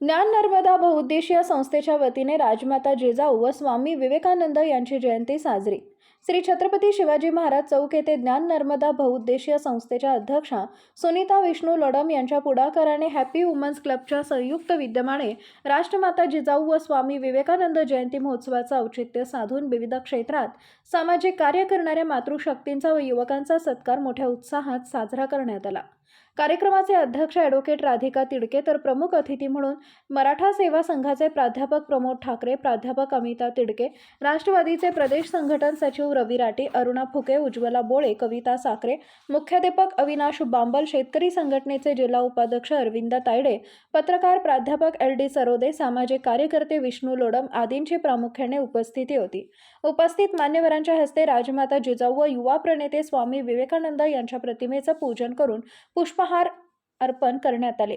नर्मदा बहुउद्देशीय संस्थेच्या वतीने राजमाता जिजाऊ व स्वामी विवेकानंद यांची जयंती साजरी. श्री छत्रपती शिवाजी महाराज चौक येथे ज्ञान नर्मदा बहुउद्देशीय संस्थेच्या अध्यक्षा सुनीता विष्णू लडम यांच्या पुढाकाराने हॅपी वुमन्स क्लबच्या संयुक्त विद्यमाने राष्ट्रमाता जिजाऊ व स्वामी विवेकानंद जयंती महोत्सवाचं औचित्य साधून विविध क्षेत्रात सामाजिक कार्य करणाऱ्या मातृशक्तींचा व युवकांचा सत्कार मोठ्या उत्साहात साजरा करण्यात आला. कार्यक्रमाचे अध्यक्ष ॲडव्होकेट राधिका तिडके तर प्रमुख अतिथी म्हणून मराठा सेवा संघाचे प्राध्यापक प्रमोद ठाकरे प्राध्यापक अमिता तिडके राष्ट्रवादीचे प्रदेश संघटन सचिव रवी राटे अरुणा फुके उज्ज्वला बोळे कविता साखरे मुख्याध्यापक अविनाश बांबल शेतकरी संघटनेचे जिल्हा उपाध्यक्ष अरविंद तायडे पत्रकार प्राध्यापक एल डी सरोदे सामाजिक कार्यकर्ते विष्णू लोडम आदींची प्रामुख्याने उपस्थिती होती. उपस्थित मान्यवरांच्या हस्ते राजमाता जिजाऊ व युवा प्रणेते स्वामी विवेकानंद यांच्या प्रतिमेचं पूजन करून पुष्पहार अर्पण करण्यात आले.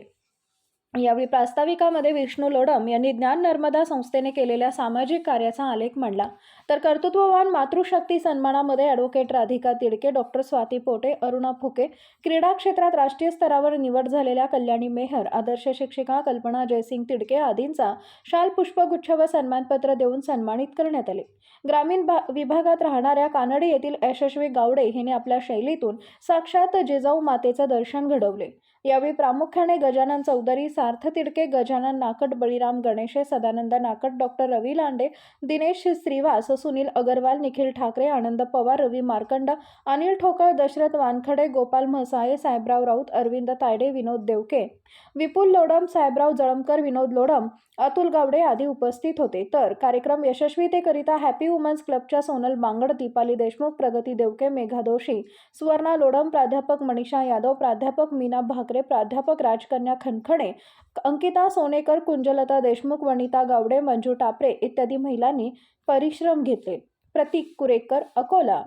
यावेळी प्रास्ताविकामध्ये विष्णू लोडम यांनी ज्ञान नर्मदा संस्थेने केलेल्या सामाजिक कार्याचा आलेख मांडला. तर कर्तृत्ववान मातृशक्ती सन्मानामध्ये ॲडव्होकेट राधिका तिडके डॉक्टर स्वाती पोटे अरुणा फुके क्रीडा क्षेत्रात राष्ट्रीय स्तरावर निवड झालेल्या कल्याणी मेहर आदर्श शिक्षिका कल्पना जयसिंग तिडके आदींचा शाल पुष्पगुच्छ व सन्मानपत्र देऊन सन्मानित करण्यात आले. ग्रामीण भा विभागात राहणाऱ्या कानडी येथील यशस्वी गावडे हिने आपल्या शैलीतून साक्षात जिजाऊ मातेचं दर्शन घडवले. यावेळी प्रामुख्याने गजानन चौधरी सार्थ तिडके गजानन नाकट बळीराम गणेशे सदानंद नाकट डॉक्टर रवी लांडे दिनेश श्रीवास सुनील अगरवाल निखिल ठाकरे आनंद पवार रवी मार्कंड अनिल ठोकळ दशरथ वानखडे गोपाल म्हसाळे साहेबराव राऊत अरविंद तायडे विनोद देवके विपुल लोडम साहेबराव जळमकर विनोद लोडम अतुल गावडे आदी उपस्थित होते. तर कार्यक्रम यशस्वीतेकरिता हॅपी वुमन्स क्लबच्या सोनल बांगड दीपाली देशमुख प्रगती देवके मेघा दोशी सुवर्णा लोडम प्राध्यापक मनीषा यादव प्राध्यापक मीना भाग प्राध्यापक राजकन्या खनखणे अंकिता सोनेकर कुंजलता देशमुख वनिता गावडे मंजू टापरे इत्यादी महिलांनी परिश्रम घेतले. प्रतीक कुरेकर अकोला.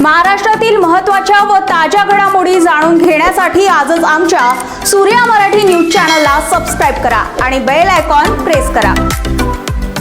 महाराष्ट्रातील महत्त्वाच्या व ताज्या घडामोडी जाणून घेण्यासाठी आजच आमच्या सूर्या मराठी न्यूज चॅनलला सबस्क्राईब करा आणि बेल आयकॉन प्रेस करा.